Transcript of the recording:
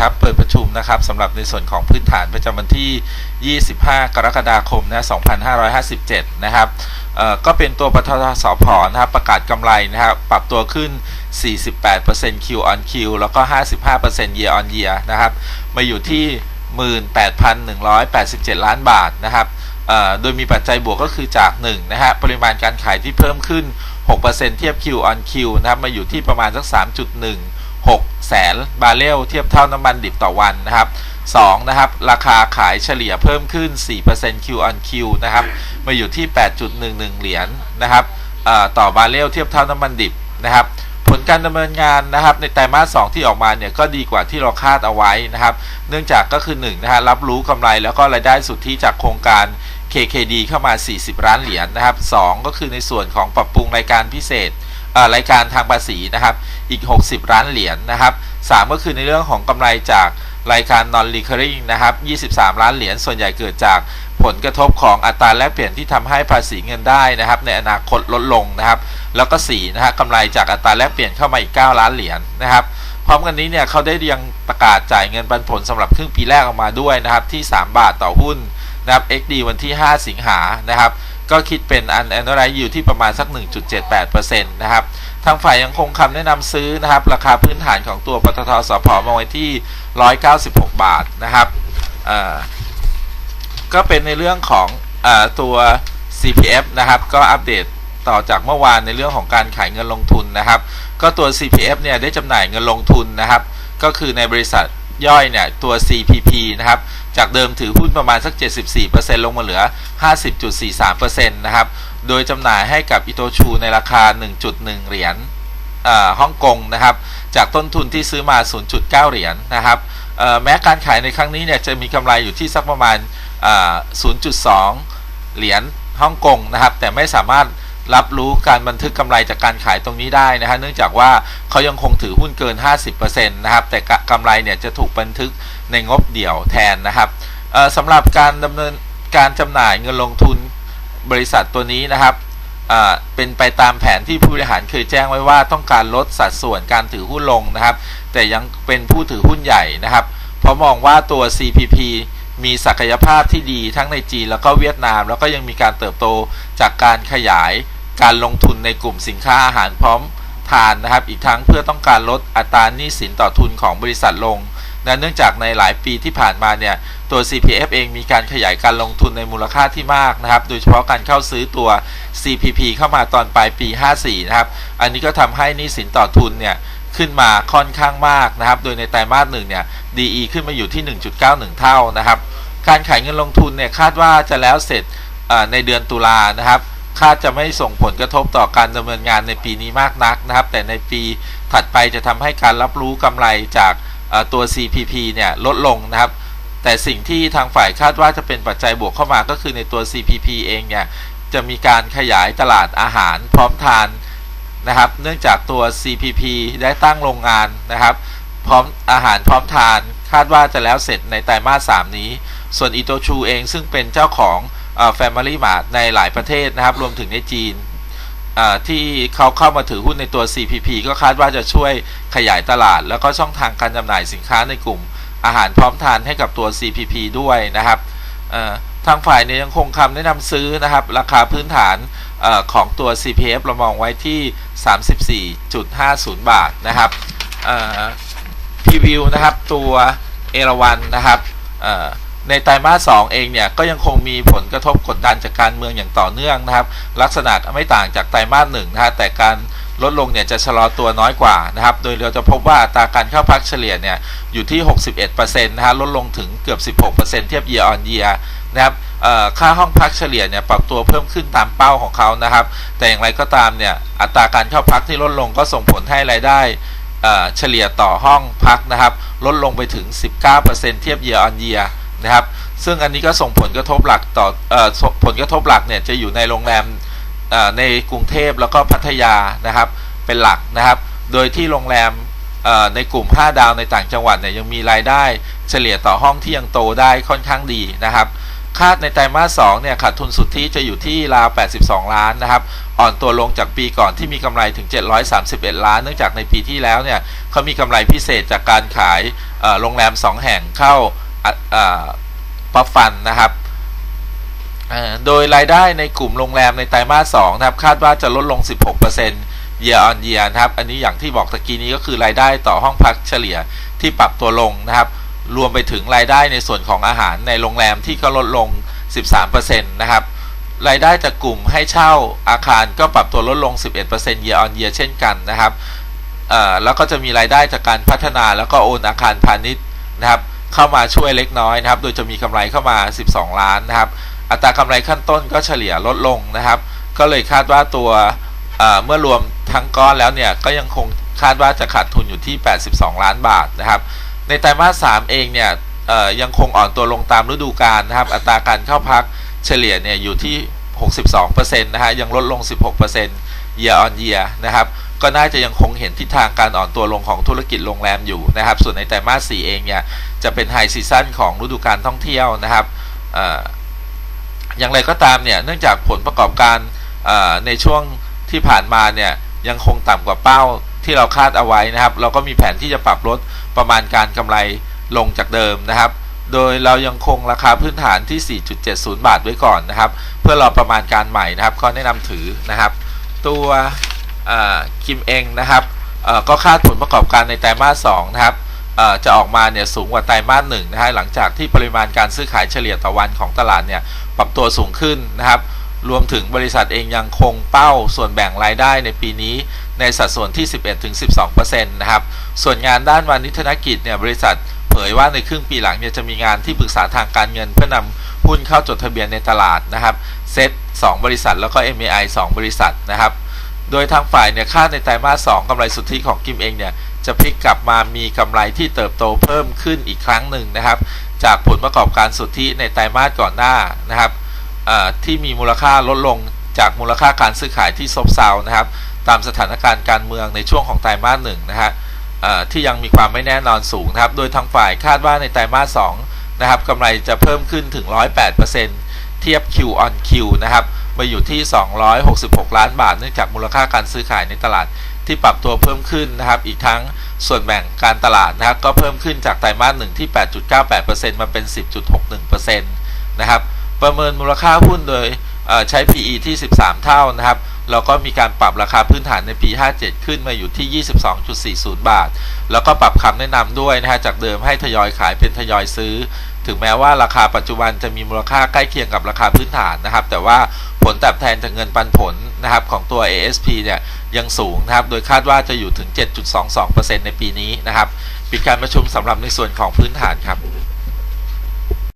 ครับเปิดประชุมนะครับสำหรับในส่วนของพื้นฐานประจำวันที่ 25 กรกฎาคมนะ2557 นะครับก็เป็นตัวปทสพนะครับประกาศกำไรนะครับปรับตัวขึ้น 48% Q on Q แล้วก็ 55% Year on Year นะครับมาอยู่ที่ 18,187 ล้านบาทนะครับโดยมีปัจจัยบวกก็คือจาก1นะฮะปริมาณการขายที่เพิ่มขึ้น 6%เทียบ Q on Q นะครับมาอยู่ที่ประมาณสัก 3.1 6แสนบาร์เรลเทียบเท่าน้ำมันดิบต่อวันนะครับ2นะครับ ราคาขายเฉลี่ยเพิ่มขึ้น 4% Q on Q นะครับ มาอยู่ที่ 8.11 เหรียญนะครับต่อบาร์เรลเทียบเท่าน้ำมันดิบนะครับ ผลการดำเนินงานนะครับ ในไตรมาส 2 ที่ออกมาเนี่ยก็ดีกว่าที่เราคาดเอาไว้นะครับ เนื่องจากก็คือ1นะฮะรับรู้กำไรแล้วก็รายได้สุทธิจากโครงการ KKD เข้ามา 40 ล้านเหรียญนะครับ 2 ก็คือในส่วนของปรับปรุงรายการพิเศษ รายการทางภาษีนะครับอีก 60 ล้านเหรียญนะครับ 3 ก็คือในเรื่องของกำไรจากรายการ non recurring นะครับ 23 ล้านเหรียญส่วนใหญ่เกิดจากผลกระทบของอัตราแลกเปลี่ยนที่ทำให้ภาษีเงินได้นะครับ ในอนาคตลดลงนะครับ แล้วก็4นะฮะกำไรจากอัตราแลกเปลี่ยนเข้ามาอีก 9 ล้านเหรียญนะครับพร้อมกันนี้เนี่ยเขาได้ยังประกาศจ่ายเงินปันผลสำหรับครึ่งปีแรกออกมาด้วยนะครับที่ 3 บาทต่อหุ้นนะครับ XD วันที่ 5 สิงหานะครับ ก็คิดเป็นอันแอนนไรอยู่ที่ประมาณสัก 1.78%นะครับ ทางฝ่ายยังคงคำแนะนำซื้อนะครับ ราคาพื้นฐานของตัวปตทสพมาไว้ที่ 196 บาทนะครับก็เป็นในเรื่องของอตัว CPF นะครับ ก็อัปเดตต่อจากเมื่อวานในเรื่องของการขายเงินลงทุนนะครับ ก็ตัว CPF เนี่ยได้จำหน่ายเงินลงทุนนะครับ ก็คือในบริษัทย่อยเนี่ยตัว CPP นะครับ จากเดิมถือหุ้นประมาณสัก 74%ลงมาเหลือ 50.43%นะครับ โดยจำหน่ายให้กับอิโตชูในราคา 1.1 เหรียญอ่าฮ่องกงนะครับ จากต้นทุนที่ซื้อมา 0.9 เหรียญนะครับเอ่อแม้การขายในครั้งนี้เนี่ยจะมีกำไรอยู่ที่สักประมาณอ่า0.2 เหรียญฮ่องกงนะครับ แต่ไม่สามารถ รับรู้การบันทึกกำไรจากการขายตรงนี้ได้นะฮะเนื่องจากว่าเขายังคงถือหุ้นเกิน 50%นะครับแต่กำไรเนี่ยจะถูกบันทึกในงบเดี่ยวแทนนะครับเอ่อสำหรับการดำเนินการจำหน่ายเงินลงทุนบริษัทตัวนี้นะครับอ่าเป็นไปตามแผนที่ผู้บริหารเคยแจ้งไว้ว่าต้องการลดสัดส่วนการถือหุ้นลงนะครับ แต่ยังเป็นผู้ถือหุ้นใหญ่นะครับ เพราะมองว่าตัว CPP มีศักยภาพที่ดีทั้งในจีนแล้วก็เวียดนาม แล้วก็ยังมีการเติบโตจากการขยาย การลงทุนในกลุ่มสินค้าอาหารพร้อมทานนะครับ อีกทั้งเพื่อต้องการลดอัตราหนี้สินต่อทุนของบริษัทลงนะเนื่องจากในหลายปีที่ผ่านมาเนี่ยตัว CPF เองมีการขยายการลงทุนในมูลค่าที่มากนะครับ โดยเฉพาะการเข้าซื้อตัว CPP เข้ามาตอนปลายปี 54 นะครับ อันนี้ก็ทำให้หนี้สินต่อทุนเนี่ยขึ้นมาค่อนข้างมากนะครับ โดยในไตรมาสหนึ่งเนี่ย DE ขึ้นมาอยู่ที่ 1.91 เท่านะครับ การขายเงินลงทุนเนี่ยคาดว่าจะแล้วเสร็จในเดือนตุลานะครับ คาดจะไม่ส่งผลกระทบต่อการดำเนินงานในปีนี้มากนักนะครับ แต่ในปีถัดไปจะทำให้การรับรู้กำไรจากตัว CPP เนี่ยลดลงนะครับ แต่สิ่งที่ทางฝ่ายคาดว่าจะเป็นปัจจัยบวกเข้ามาก็คือในตัว CPP เองเนี่ยจะมีการขยายตลาดอาหารพร้อมทานนะครับ เนื่องจากตัว CPP ได้ตั้งโรงงานนะครับ พร้อมอาหารพร้อมทาน คาดว่าจะแล้วเสร็จในไตรมาส 3 นี้ ส่วนอิโตชูเองซึ่งเป็นเจ้าของ เอ่อ Family Mart ในหลายประเทศนะครับ รวมถึงในจีนที่เขาเข้ามาถือหุ้นในตัว CPP ก็คาดว่าจะช่วยขยายตลาด แล้วก็ช่องทางการจำหน่ายสินค้าในกลุ่มอาหารพร้อมทานให้กับตัว CPP ด้วยนะครับทางฝ่ายเนี่ยยังคงคำแนะนำซื้อนะครับ ราคาพื้นฐานอของตัว CPF เรามองไว้ที่ 34.50 บาทนะครับพรีวิวนะครับตัวเอราวันนะครับ ในไตรมาส2เองเนี่ยก็ยังคงมีผลกระทบกดดันจากการเมืองอย่างต่อเนื่องนะครับ ลักษณะไม่ต่างจากไตรมาสหนึ่งนะฮะแต่การลดลงเนี่ยจะชะลอตัวน้อยกว่านะครับ โดยเราจะพบว่าอัตราการเข้าพักเฉลี่ยเนี่ยอยู่ที่ 61%นะฮะลดลงถึงเกือบ 16%เทียบ year on year นะครับค่าห้องพักเฉลี่ยเนี่ยปรับตัวเพิ่มขึ้นตามเป้าของเขานะครับ แต่อย่างไรก็ตามเนี่ยอัตราการเข้าพักที่ลดลงก็ส่งผลให้รายได้เอ่อเฉลี่ยต่อห้องพักนะครับ ลดลงไปถึง 19%เทียบ year on year นะครับ ซึ่งอันนี้ก็ส่งผลกระทบหลักต่ออผลกระทบหลักเนี่ยจะอยู่ในโรงแรมในกรุงเทพแล้วก็พัทยานะครับเป็นหลักนะครับ โดยที่โรงแรมในกลุ่ม 5 ดาวในต่างจังหวัดเนี่ยยังมีรายได้เฉลี่ยต่อห้องที่ยังโตได้ค่อนข้างดีนะครับ คาดในไตรมาส2เนี่ยขาดทุนสุทธิจะอยู่ที่ราว 82 ล้านนะครับ อ่อนตัวลงจากปีก่อนที่มีกำไรถึง 731 ล้าน เนื่องจากในปีที่แล้วเนี่ยเขามีกำไรพิเศษจากการขายโรงแรม 2 แห่งเข้า ป๊อปฟันนะครับอ่อโดยรายได้ในกลุ่มโรงแรมในไตรมาส2นะครับ คาดว่าจะลดลง 16% year on year นะครับ อันนี้อย่างที่บอกตะกี้นี้ก็คือรายได้ต่อห้องพักเฉลี่ยที่ปรับตัวลงนะครับ รวมไปถึงรายได้ในส่วนของอาหารในโรงแรมที่ก็ลดลง 13%นะครับ รายได้จากกลุ่มให้เช่าอาคารก็ปรับตัวลดลง 11% year on year เช่นกันนะครับอ่อแล้วก็จะมีรายได้จากการพัฒนาแล้วก็โอนอาคารพาณิชย์นะครับ เข้ามาช่วยเล็กน้อยนะครับ โดยจะมีกำไรเข้ามา 12 ล้านนะครับ อัตรากำไรขั้นต้นก็เฉลี่ยลดลงนะครับ ก็เลยคาดว่าตัวเมื่อรวมทั้งก้อนแล้วเนี่ยก็ยังคงคาดว่าจะขาดทุนอยู่ที่ 82 ล้านบาทนะครับ ในไตรมาส 3 เองเนี่ยยังคงอ่อนตัวลงตามฤดูกาลนะครับ อัตราการเข้าพักเฉลี่ยเนี่ยอยู่ที่ 62%นะฮะ ยังลดลง 16% year on year นะครับ ก็น่าจะยังคงเห็นทิศทางการอ่อนตัวลงของธุรกิจโรงแรมอยู่นะครับ ส่วนในไตรมาส 4 เองเนี่ย จะเป็นไฮซีซั่นของฤดูการท่องเที่ยวนะครับออย่างไรก็ตามเนี่ยเนื่องจากผลประกอบการในช่วงที่ผ่านมาเนี่ยยังคงต่ำกว่าเป้าที่เราคาดเอาไว้นะครับ เราก็มีแผนที่จะปรับลดประมาณการกำไรลงจากเดิมนะครับ โดยเรายังคงราคาพื้นฐานที่ 4.70 บาทไว้ก่อนนะครับ เพื่อรอประมาณการใหม่นะครับก็แนะนำถือนะครับ ตัวคิมเองนะครับก็คาดผลประกอบการในไตรมาส2นะครับ จะออกมาเนี่ยสูงกว่าไตรมาสหนึ่งนะฮะหลังจากที่ปริมาณการซื้อขายเฉลี่ยต่อวันของตลาดเนี่ยปรับตัวสูงขึ้นนะครับรวมถึงบริษัทเองยังคงเป้าส่วนแบ่งรายได้ในปีนี้ในสัดส่วนที่ 11-12%นะครับ ส่วนงานด้านวานิธนกิจเนี่ยบริษัทเผยว่าในครึ่งปีหลังเนี่ยจะมีงานที่ปรึกษาทางการเงิน เพื่อนำหุ้นเข้าจดทะเบียนในตลาดนะครับเซ็ต2บริษัทแล้วก็ MAI 2 บริษัทนะครับ โดยทางฝ่ายเนี่ยคาดในไตรมาส2กำไรสุทธิของกิมเองเนี่ยจะพลิกกลับมามีกำไรที่เติบโตเพิ่มขึ้นอีกครั้งหนึ่งนะครับ จากผลประกอบการสุทธิในไตรมาสก่อนหน้านะครับที่มีมูลค่าลดลงจากมูลค่าการซื้อขายที่ซบเซานะครับ ตามสถานการณ์การเมืองในช่วงของไตรมาสหนึ่งนะฮะที่ยังมีความไม่แน่นอนสูงนะครับ โดยทางฝ่ายคาดว่าในไตรมาส2นะครับกำไรจะเพิ่มขึ้นถึง 108%เทียบ Q on Q นะครับ มาอยู่ที่ 266 ล้านบาท เนื่องจากมูลค่าการซื้อขายในตลาดที่ปรับตัวเพิ่มขึ้นนะครับ อีกทั้งส่วนแบ่งการตลาดนะครับก็เพิ่มขึ้นจากไตรมาสหนึ่งที่ 8.98%มาเป็น 10.61%นะครับ ประเมินมูลค่าหุ้นโดยใช้ PE ที่ 13 เท่านะครับแล้วก็มีการปรับราคาพื้นฐานในปี 57 ขึ้นมาอยู่ที่ 22.40 บาท แล้วก็ปรับคำแนะนำด้วยนะฮะจากเดิมให้ทยอยขายเป็นทยอยซื้อ ถึงแม้ว่าราคาปัจจุบันจะมีมูลค่าใกล้เคียงกับราคาพื้นฐานนะครับ แต่ว่าผลตอบแทนจากเงินปันผลนะครับของตัว ASP เนี่ยยังสูงนะครับ โดยคาดว่าจะอยู่ถึง 7.22%ในปีนี้นะครับ ปิดการประชุมสำหรับในส่วนของพื้นฐานครับ